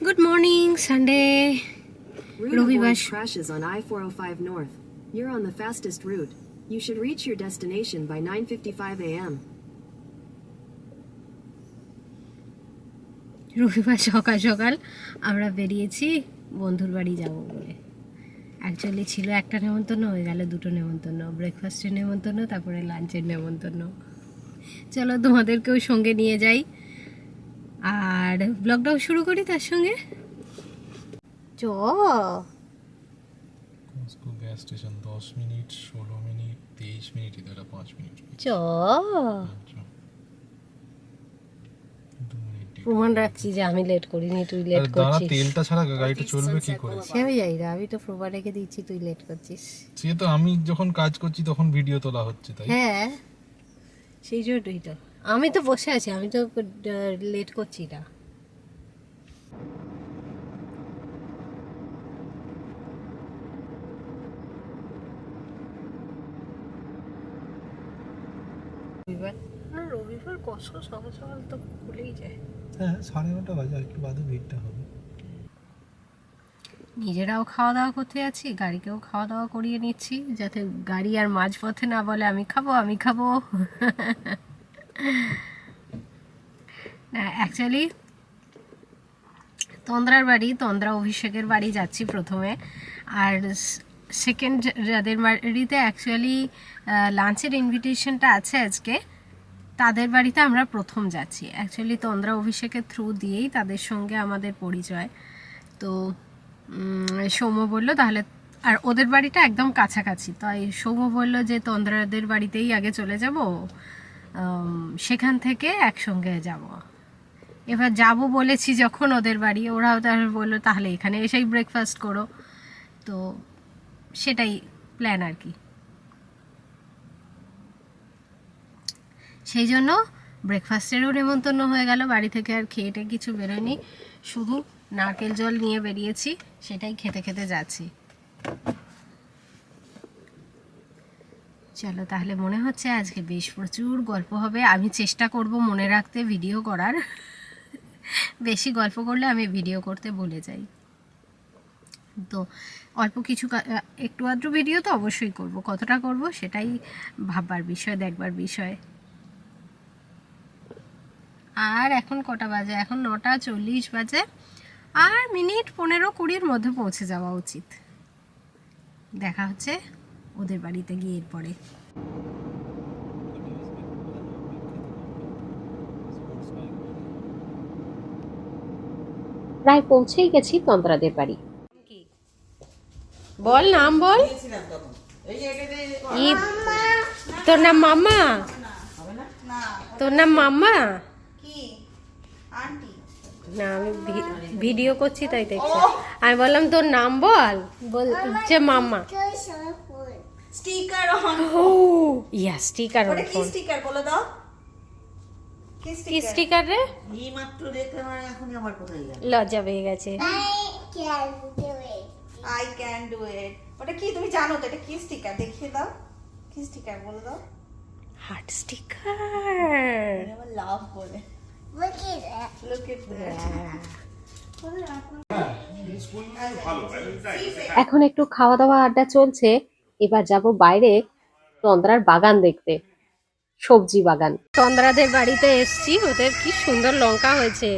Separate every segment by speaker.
Speaker 1: Good morning Sunday রবিবার
Speaker 2: crashes on I-405 North. You're on the fastest route. You should reach your destination by 9:55 a.m.
Speaker 1: রবিবার সকাল সকাল আমরা বেরিয়েছি বন্ধুর বাড়ি যাব বলে অ্যাকচুয়ালি ছিল একটা নেমন্তন্ন হয়ে গেল দুটো নেমন্তন্ন ব্রেকফাস্টের নেমন্তন্ন তারপরে লাঞ্চের নেমন্তন্ন চলো তোমাদেরকেও সঙ্গে নিয়ে যাই আর ব্লগটাও শুরু করি তার সঙ্গে? চ।
Speaker 3: গ্যাস স্টেশন দশ মিনিট ষোলো মিনিট তেইশ মিনিট এটা পাঁচ মিনিট।
Speaker 1: চ।
Speaker 3: আচ্ছা।
Speaker 1: প্রমাণ রাখছি যে আমি লেট করিনি তুই লেট করছিস।
Speaker 3: তেলটা ছাড়া গাড়িটা চলবে কি করে?
Speaker 1: সে আমি যাই না আমি তো প্রমাণ রেখে দিচ্ছি তুই লেট করছিস।
Speaker 3: সে তো আমি যখন কাজ করছি তখন ভিডিও তোলা হচ্ছে তাই?
Speaker 1: হ্যাঁ সেই জন্যই তো। আমি তো বসে আছি আমি তো লেট করছি না। রবিবার? না রবিবার কষ্ট সকাল সকাল তো খুলেই যায়।
Speaker 3: হ্যাঁ সাড়ে নটা বাজে আর কি বাদে ভিড়টা হবে।
Speaker 1: নিজেরাও খাওয়া দাওয়া করতে যাচ্ছি গাড়িকেও খাওয়া দাওয়া করিয়ে নিচ্ছি যাতে গাড়ি আর মাঝপথে না বলে আমি খাব আমি খাব। অ্যাকচুয়ালি তন্দ্রার বাড়ি, তন্দ্রা অভিষেকের বাড়ি যাচ্ছি প্রথমে। আর সেকেন্ড যাদের বাড়িতে অ্যাকচুয়ালি লাঞ্চের ইনভিটেশনটা আছে আজকে, তাদের বাড়িতে আমরা প্রথম যাচ্ছি। অ্যাকচুয়ালি তন্দ্রা অভিষেকের থ্রু দিয়েই তাদের সঙ্গে আমাদের পরিচয়। তো সৌম্য বলল, তাহলে, আর ওদের বাড়িটা একদম কাছাকাছি। তাই সৌম্য বলল যে, তন্দ্রাদের বাড়িতেই আগে চলে যাব। সেখান থেকে একসঙ্গে যাব। এবার যাব বলেছি যখন ওদের বাড়ি, ওরাও তাহলে বলল, তাহলে এখানে এসেই ব্রেকফাস্ট করো। তো সেটাই প্ল্যান আর কি। সেই জন্য ব্রেকফাস্টেরও নেমন্তন্ন হয়ে গেল, বাড়ি থেকে আর খেয়েটে কিছু বেরোয়নি। শুধু নারকেল জল নিয়ে বেরিয়েছি, সেটাই খেতে খেতে যাচ্ছি। চলো তাহলে মনে হচ্ছে আজকে বেশ প্রচুর গল্প হবে। আমি চেষ্টা করব মনে রাখতে ভিডিও করার। বেশি গল্প করলে আমি ভিডিও করতে বলে যাই। তো অল্প কিছু একটু আধটু ভিডিও তো অবশ্যই করব। কতটা করব সেটাই ভাববার বিষয়, দেখবার বিষয়। আর এখন কটা বাজে? এখন নটা চল্লিশ বাজে। আর মিনিট পনেরো কুড়ির মধ্যে পৌঁছে যাওয়া উচিত। দেখা হচ্ছে। ওদের বাড়িতে গিয়ে এরপরে।
Speaker 4: প্রায় পৌঁছেই গেছি তন্ত্রাদের বাড়ি।
Speaker 1: বল নাম বল। তোর নাম মাম্মা? তোর নাম মাম্মা? না আমি ভি- ভিডিও করছি তাই দেখছি। আমি বললাম তোর নাম বল। বলছে মাম্মা।
Speaker 5: স্টিকার অন
Speaker 1: ও ইয়া স্টিকার
Speaker 5: ওটা কি স্টিকার বলে দাও। কি স্টিকার
Speaker 1: রে?
Speaker 5: এই মাত্র দেখতে মানে এখনই আমার কোথায় গেল?
Speaker 1: লজ্জা পেয়ে গেছে।
Speaker 5: আই ক্যান ডু ইট ওটা কি তুমি জানো তো এটা কি স্টিকার দেখিয়ে দাও। কি স্টিকার বলে দাও।
Speaker 1: হার্ট স্টিকার
Speaker 5: আমার লাভ বলে। লুক এট
Speaker 4: এখন একটু খাওয়া দাওয়া আড্ডা চলছে। এবার যাব বাইরে তন্দ্রার বাগান দেখতে, সবজি বাগান।
Speaker 1: তন্দ্রাদের বাড়িতে এসছি, ওদের কি সুন্দর লঙ্কা হয়েছে।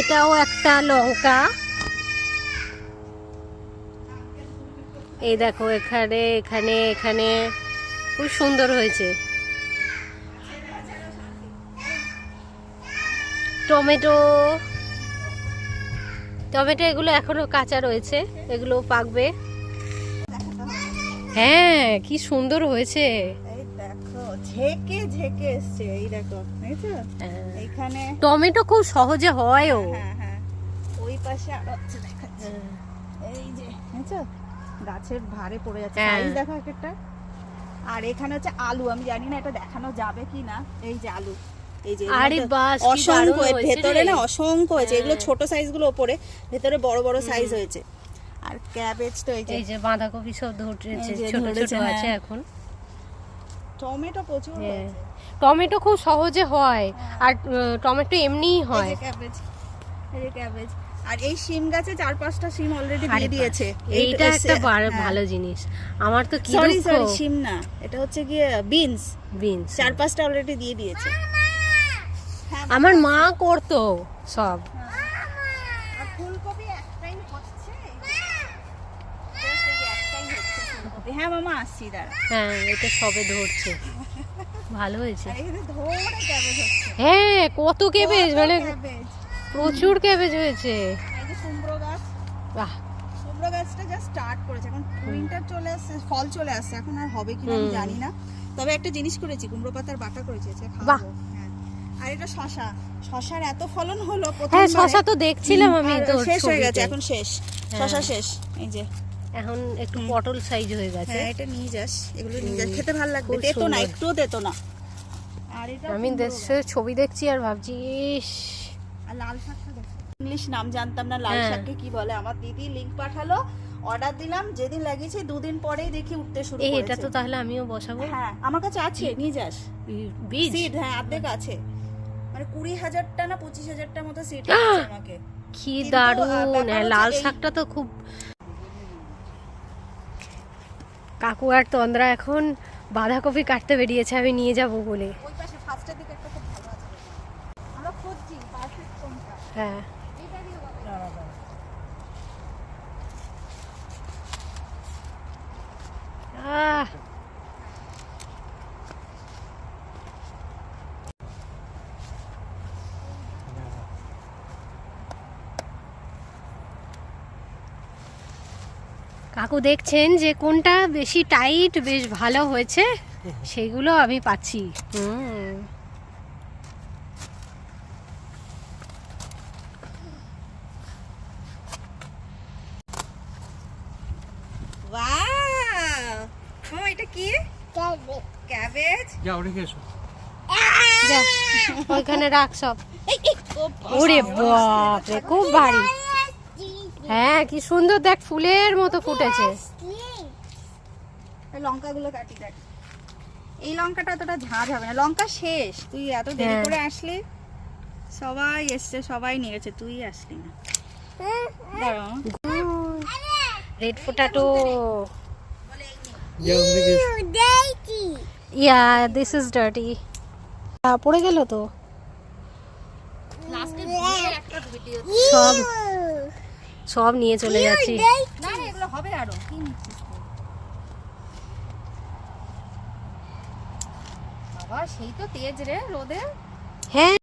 Speaker 1: এটাও একটা লঙ্কা। এই দেখো, এখানে এখানে এখানে। খুব সুন্দর হয়েছে। টমেটো টমেটো এগুলো এখনও কাঁচা রয়েছে এগুলো পাকবে। হ্যাঁ কি সুন্দর হয়েছে।
Speaker 5: এই দেখো ঝেকে ঝেকে এসছে এই দেখো
Speaker 1: হ্যাঁ।
Speaker 5: এইখানে
Speaker 1: টমেটো খুব সহজে হয়ও।
Speaker 5: হ্যাঁ হ্যাঁ ওই পাশে আরও দেখাচ্ছে। এই যে গাছের ভারে পড়ে যাচ্ছে।
Speaker 1: হ্যাঁ।
Speaker 5: সাইজ দেখো একটা। আর এখানে হচ্ছে আলু আমি জানি না এটা দেখানো যাবে কি না এই যে আলু। এই যে অসংখ্য ভেতরে না অসংখ্য হয়েছে। এগুলো
Speaker 1: হ্যাঁ।
Speaker 5: ছোট সাইজগুলো ওপরে ভেতরে বড় বড় সাইজ হয়েছে। আর ক্যাবেজ তো এই যে
Speaker 1: এই যে বাঁধাকপি সব ধরেছে ছোট ছোট আছে
Speaker 5: হ্যাঁ।
Speaker 1: এখন।
Speaker 5: টমেটো প্রচুর
Speaker 1: হ্যাঁ টমেটো খুব সহজে হয় আর টমেটো এমনিই হয়।
Speaker 5: ক্যাবেজ এই যে ক্যাবেজ আর এই শিম গাছে চার পাঁচটা শিম অলরেডি দিয়ে দিয়েছে।
Speaker 1: এইটা একটা ভালো জিনিস। আমার তো কি
Speaker 5: সরি সরি শিম না। এটা হচ্ছে গিয়ে বিনস
Speaker 1: বিনস
Speaker 5: চার পাঁচটা অলরেডি দিয়ে দিয়েছে। হ্যাঁ,
Speaker 1: আমার মা করতো সব।
Speaker 5: হ্যাঁ মামা আসছি দাঁড়া।
Speaker 1: হ্যাঁ এটা সবে ধরছে। ভালো হয়েছে। হ্যাঁ কত কেবেজ মানে প্রচুর ক্যাবেজ হয়েছে।
Speaker 5: এই যে কুমড়ো গাছ।
Speaker 1: বাহ।
Speaker 5: কুমড়ো গাছটা জাস্ট স্টার্ট করেছে। এখন উইন্টার চলে আসছে ফল চলে আসছে। এখন আর হবে কিনা আমি জানি না। তবে একটা জিনিস করেছি কুমড়ো পাতার বাটা করেছি
Speaker 1: বাহ।
Speaker 5: আর এটা শশা। শশার এত ফলন হলো
Speaker 1: হ্যাঁ শশা তো দেখছিলাম আমি তো
Speaker 5: শেষ হয়ে গেছে এখন শেষ।
Speaker 1: হ্যাঁ।
Speaker 5: শশা শেষ এই যে।
Speaker 1: এখন একটু পটল সাইজ হয়ে গেছে।
Speaker 5: হ্যাঁ এটা নিয়ে যাস এগুলো নিয়ে যাস। খেতে ভালো লাগবে তেতো না। একটুও তেতো না। আর এটা
Speaker 1: আমি দেশের ছবি দেখছি আর ভাবছি ইস।
Speaker 5: আর লাল শাকটা দেখো। ইংলিশ নাম জানতাম না লাল
Speaker 1: হ্যাঁ।
Speaker 5: শাককে কি বলে? আমার দিদি লিংক পাঠালো অর্ডার দিলাম যেদিন লাগিয়েছি দুদিন পরেই দেখি উঠতে শুরু করেছে
Speaker 1: এটা তো তাহলে আমিও বসাবো।
Speaker 5: হ্যাঁ আমার কাছে আছে নিয়ে যাস।
Speaker 1: বীজ?
Speaker 5: সিড হ্যাঁ অর্ধেক আছে। মানে কুড়ি হাজারটা না পঁচিশ হাজারটা মতো আছে আমাকে।
Speaker 1: কি দারুণ হ্যাঁ লাল শাকটা তো খুব কাকু আর তন্দ্রা এখন বাঁধাকপি কাটতে বেরিয়েছে আমি নিয়ে যাব বলে।
Speaker 5: ওই পাশে ফার্স্টের দিকে একটা খুব ভালো আছে আমরা খুঁজছি পারফেক্ট কোনটা
Speaker 1: হ্যাঁ
Speaker 5: এটারই হবে।
Speaker 1: আহ কাকু দেখছেন যে কোনটা বেশি টাইট বেশ ভালো হয়েছে সেগুলো আমি পাচ্ছি। হুম।
Speaker 5: এটা কি? ক্যাবেজ।
Speaker 3: যা ওটা এসো।
Speaker 1: ওইখানে রাখ সব। ওরে বাপ রে খুব ভারী। হ্যাঁ কি সুন্দর দেখ ফুলের মতো ফুটেছে।
Speaker 5: লঙ্কাগুলো কাটি দেখ। এই লঙ্কাটা অতটা ঝাঁঝ হবে না। লঙ্কা শেষ। তুই এত দেরি
Speaker 1: হ্যাঁ।
Speaker 5: করে আসলি? সবাই এসছে সবাই নিয়ে গেছে। তুই আসলি না।
Speaker 1: Red potato. Yeah this is dirty পড়ে গেল তো? সব সব নিয়ে চলে যাচ্ছি।
Speaker 5: হবে আরও? বাবা সেই তো তেজ রে রোদে।
Speaker 1: হ্যাঁ।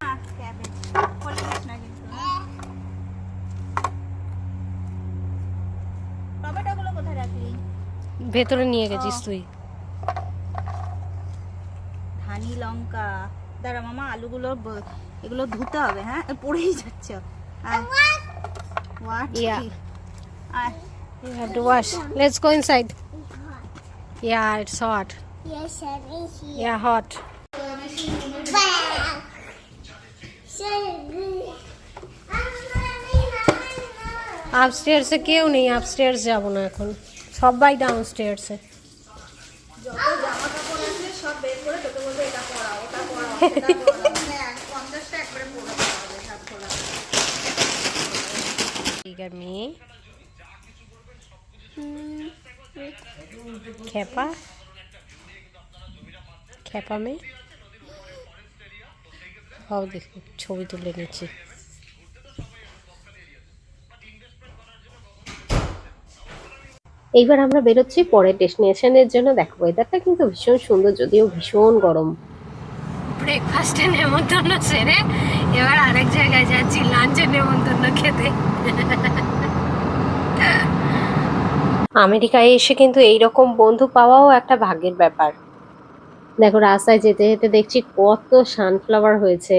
Speaker 1: ভেতরে নিয়ে গেছিস তুই।
Speaker 5: ধানি লঙ্কা। দাঁড়া মামা আলুগুলো এগুলো ধুতে হবে হ্যাঁ? পড়েই যাচ্ছে। আয়। What?
Speaker 1: Yeah.
Speaker 5: আয়।
Speaker 1: You have to wash. Let's go inside. Yeah, it's hot. Yeah, hot. আপস্টেয়ার্সে কেউ নেই আপস্টেয়ার্স যাব না এখন সবাই ডাউনস্টেয়ার্সে ठीक খেপা? খেপা মে? ভাব দেখি ছবি তুলে নিচ্ছি।
Speaker 4: এইবার আমরা বেরোচ্ছি পরের ডেস্টিনেশনের জন্য। দেখো ওয়েদারটা কিন্তু ভীষণ সুন্দর যদিও ভীষণ গরম।
Speaker 1: ব্রেকফাস্টে নেমন্তন্ন সেরে এবার আরেক জায়গায় যাচ্ছি লাঞ্চের নেমন্তন্ন খেতে।
Speaker 4: আমেরিকায় এসে কিন্তু এইরকম বন্ধু পাওয়াও একটা ভাগ্যের ব্যাপার। দেখো, রাস্তায় যেতে যেতে দেখছি কত সানফ্লাওয়ার হয়েছে।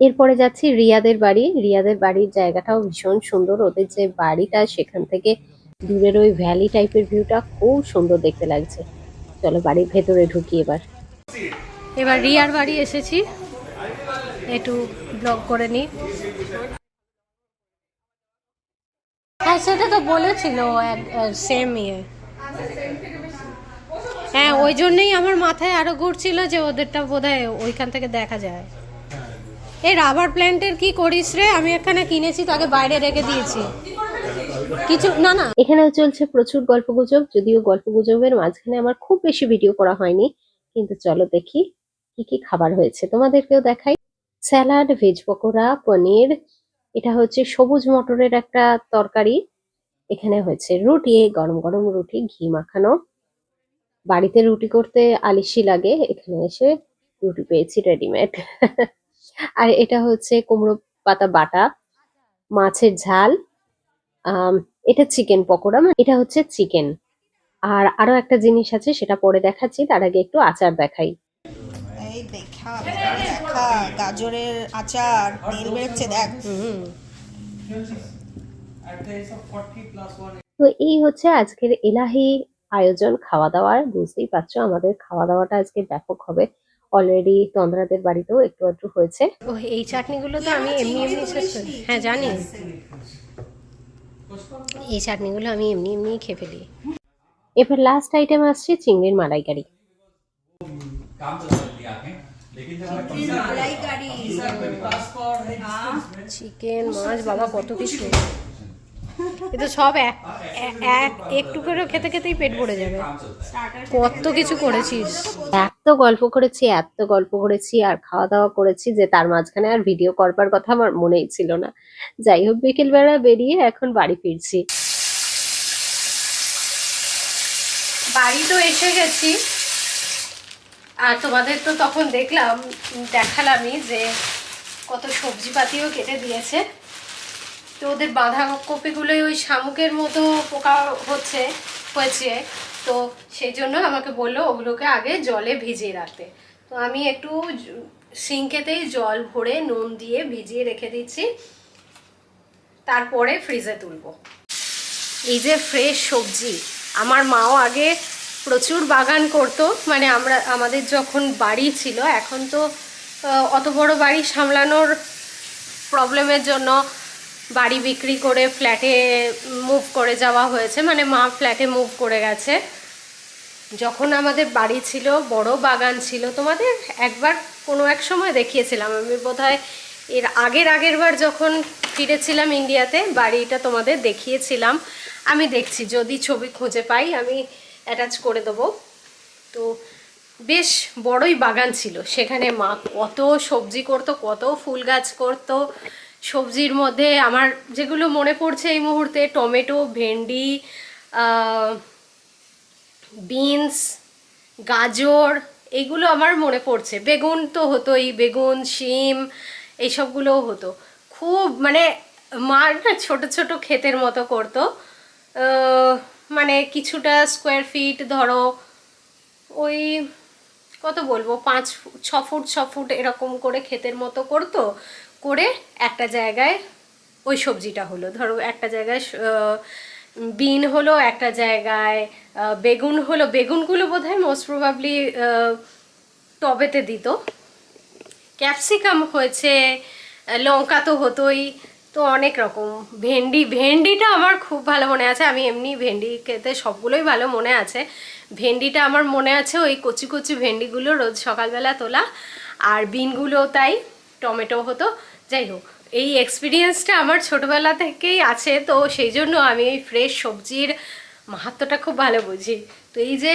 Speaker 4: এরপরে যাচ্ছি রিয়াদের বাড়ি। রিয়াদের বাড়ির জায়গাটাও ভীষণ সুন্দর। ওদের যে বাড়িটা, সেখান থেকে দূরের ওই ভ্যালি টাইপের ভিউটা খুব সুন্দর দেখতে লাগছে। চলো বাড়ির ভেতরে ঢুকি এবার।
Speaker 1: এবার রিয়ার বাড়ি এসেছি। একটু ব্লগ করে নিই হ্যাঁ সেটা তো বলেছিল সেম ইয়ে। হ্যাঁ ওই জন্যই আমার মাথায় আরও ঘুরছিল যে ওদেরটা বোধহয় ওইখান থেকে দেখা যায়। এই রাবার প্ল্যান্টের কি করিস রে? আমি এখানে কিনেছি, তাকে বাইরে রেখে দিয়েছি। কিছু, না না।
Speaker 4: এখানেও চলছে প্রচুর গল্পগুজব, যদিও গল্পগুজবের মাঝখানে আমার খুব বেশি ভিডিও করা হয়নি, কিন্তু চলো দেখি কি কি খাবার হয়েছে। তোমাদেরকেও দেখাই। স্যালাড, ভেজ পকোড়া, পনির, এটা হচ্ছে সবুজ মটরের একটা তরকারি। এখানে হয়েছে রুটি, গরম গরম রুটি, ঘি মাখানো। বাড়িতে রুটি করতে আলিশি লাগে, এখানে এসে রুটি পেয়েছি রেডিমেড। আর এটা হচ্ছে কুমড়ো পাতা বাটা, মাছের ঝাল এটা চিকেন পকোড়া মানে এটা হচ্ছে চিকেন। আর আরও একটা জিনিস আছে সেটা পরে দেখাচ্ছি তার আগে একটু আচার দেখাই।
Speaker 5: এই দেখা দেখা গাজরের আচার তেল বেরোচ্ছে দেখ।
Speaker 4: তো এই হচ্ছে আজকের এলাহি আয়োজন খাওয়া দাওয়ার বুঝতেই পারছ আমাদের খাওয়া দাওয়াটা আজকে ব্যাপক হবে। অলরেডি তন্দ্রাদের বাড়িতেও একটু একটু হয়েছে।
Speaker 1: ও এই চাটনিগুলো তো আমি এমনি এমনি শেষ করি। হ্যাঁ জানি। এই চাটনিগুলো আমি এমনি এমনি খেয়ে ফেলি।
Speaker 4: এবার লাস্ট আইটেম আসছে চিংড়ির মালাইকারি।
Speaker 1: চিকেন মাছ বাবা কত কিছু। কিন্তু সব এক এক একটু করে খেতে খেতেই পেট ভরে যাবে। কত কিছু করেছিস।
Speaker 4: এত গল্প করেছি, এত গল্প করেছি আর খাওয়া দাওয়া করেছি যে তার মাঝখানে আর ভিডিও করবার কথা আমার মনেই ছিল না। যাই হোক, বিকেলবেলা বেরিয়ে এখন বাড়ি ফিরছি।
Speaker 1: বাড়ি তো এসে গেছি। আর তোমাদের তো তখন দেখলাম, দেখালামই যে কত সবজিপাতিও কেটে দিয়েছে। তো ওদের বাঁধাকপিগুলোই ওই শামুকের মতো পোকা হচ্ছে। হয়েছে। তো সেই জন্য আমাকে বলল ওগুলোকে আগে জলে ভিজিয়ে রাখতে। তো আমি একটু সিঙ্কেতেই জল ভরে নুন দিয়ে ভিজিয়ে রেখে দিচ্ছি। তারপরে ফ্রিজে তুলবো। এই যে ফ্রেশ সবজি, আমার মাও আগে প্রচুর বাগান করতো। মানে আমরা, আমাদের যখন বাড়ি ছিল, এখন তো অত বড় বাড়ি সামলানোর প্রবলেমের জন্য বাড়ি বিক্রি করে ফ্ল্যাটে মুভ করে যাওয়া হয়েছে মানে মা ফ্ল্যাটে মুভ করে গেছে। যখন আমাদের বাড়ি ছিল, বড় বাগান ছিল, তোমাদের একবার কোনো এক সময় দেখিয়েছিলাম। আমি বোধহয় এর আগের আগের বার যখন ফিরেছিলাম ইন্ডিয়াতে বাড়িটা তোমাদের দেখিয়েছিলাম। আমি দেখছি, যদি ছবি খুঁজে পাই, আমি অ্যাটাচ করে দেবো। তো বেশ বড়ই বাগান ছিল। সেখানে মা কত সবজি করতো, কত ফুল গাছ করতো। সবজির মধ্যে আমার যেগুলো মনে পড়ছে এই মুহূর্তে, টমেটো, ভেন্ডি বিনস, গাজর এইগুলো আমার মনে পড়ছে। বেগুন তো হতোই, বেগুন, শিম, এইসবগুলোও হতো। খুব মানে মার না ছোট ছোট ক্ষেতের মতো করতো। মানে কিছুটা স্কোয়ার ফিট ধরো, ওই কত বলব, পাঁচ ছ ফুট ছ ফুট এরকম করে ক্ষেতের মতো করতো। করে একটা জায়গায় ওই সবজিটা হলো। ধরো একটা জায়গায় বিন হলো, একটা জায়গায় বেগুন হলো। বেগুনগুলো বোধ হয় মোস্ট প্রবাবলি টবেতে দিত। ক্যাপসিকাম হয়েছে, লঙ্কা তো হতোই। তো অনেক রকম। ভেন্ডি, ভেন্ডিটা আমার খুব ভালো মনে আছে। আমি এমনি ভেন্ডি খেতে সবগুলোই ভালো মনে আছে। ভেন্ডিটা আমার মনে আছে ওই কচি কচি ভেন্ডিগুলো রোজ সকালবেলা তোলা। আর বিনগুলো তাই টমেটো হতো। যাই হোক এই এক্সপিরিয়েন্সটা আমার ছোটবেলা থেকেই আছে, তো সেই জন্য আমি এই ফ্রেশ সবজির মাহাত্মটা খুব ভালো বুঝি। তো এই যে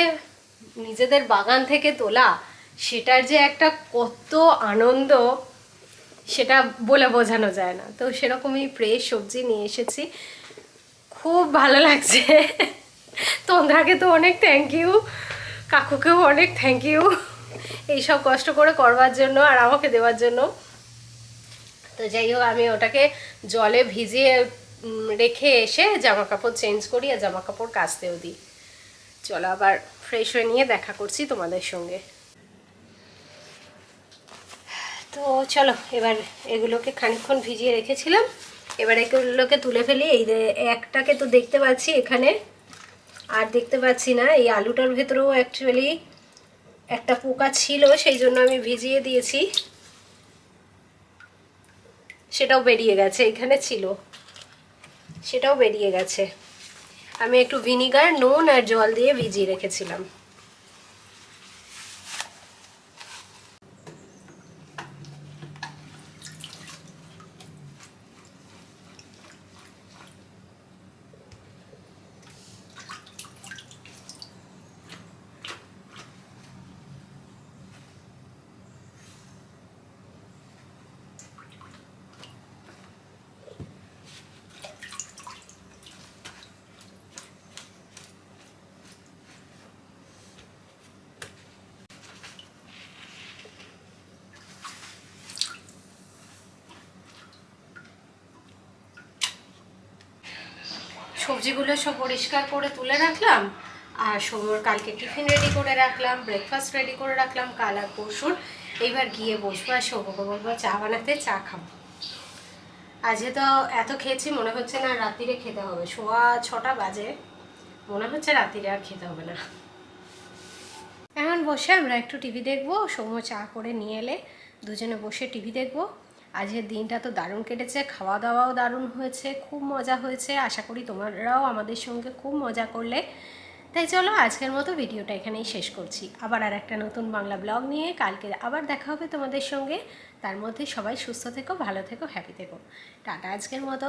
Speaker 1: নিজেদের বাগান থেকে তোলা, সেটার যে একটা কত আনন্দ, সেটা বলে বোঝানো যায় না। তো সেরকমই ফ্রেশ সবজি নিয়ে এসেছি। খুব ভালো লাগছে। তন্দ্রাকে তো অনেক থ্যাংক ইউ কাকুকেও অনেক থ্যাংক ইউ এইসব কষ্ট করে করবার জন্য আর আমাকে দেওয়ার জন্য। তো যাই হোক, আমি ওটাকে জলে ভিজিয়ে রেখে এসে জামা কাপড় চেঞ্জ করি আর জামা কাপড় কাচতেও দিই। চলো আবার ফ্রেশ হয়ে নিয়ে দেখা করছি তোমাদের সঙ্গে। তো চলো, এবার এগুলোকে খানিকক্ষণ ভিজিয়ে রেখেছিলাম। এবার এগুলোকে তুলে ফেলি। এই একটাকে তো দেখতে পাচ্ছি এখানে। আর দেখতে পাচ্ছি না, এই আলুটার ভেতরেও অ্যাকচুয়ালি একটা পোকা ছিল, সেই জন্য আমি ভিজিয়ে দিয়েছি। সেটাও বেরিয়ে গেছে, এখানে ছিল। সেটাও বেরিয়ে গেছে। আমি একটু ভিনিগার, নুন আর জল দিয়ে ভিজিয়ে রেখেছিলাম। সবজিগুলো সব পরিষ্কার করে তুলে রাখলাম, আর সোমর কালকে টিফিন রেডি করে রাখলাম ব্রেকফাস্ট রেডি করে রাখলাম, কাল আর পরশুর। এইবার গিয়ে বসবো আর সৌমকে বলব চা বানাতে, চা খাব। আজকে তো এত খেয়েছি, মনে হচ্ছে না রাত্রিরে খেতে হবে। সোয়া ছটা বাজে, মনে হচ্ছে রাত্রিরে আর খেতে হবে না। এখন বসে আমরা একটু টিভি দেখব সৌম্য চা করে নিয়ে এলে, দুজনে বসে টিভি দেখব। আজকের দিনটা তো দারুণ কেটেছে খাওয়া দাওয়াও দারুণ হয়েছে, খুব মজা হয়েছে। আশা করি তোমরাও আমাদের সঙ্গে খুব মজা করলে। তাই চলো, আজকের মতো ভিডিওটা এখানেই শেষ করছি। আবার আর একটা নতুন বাংলা ব্লগ নিয়ে কালকে আবার দেখা হবে তোমাদের সঙ্গে। তার মধ্যে সবাই সুস্থ থেকো, ভালো থেকো হ্যাপি থেকো। টাটা, আজকের মতো।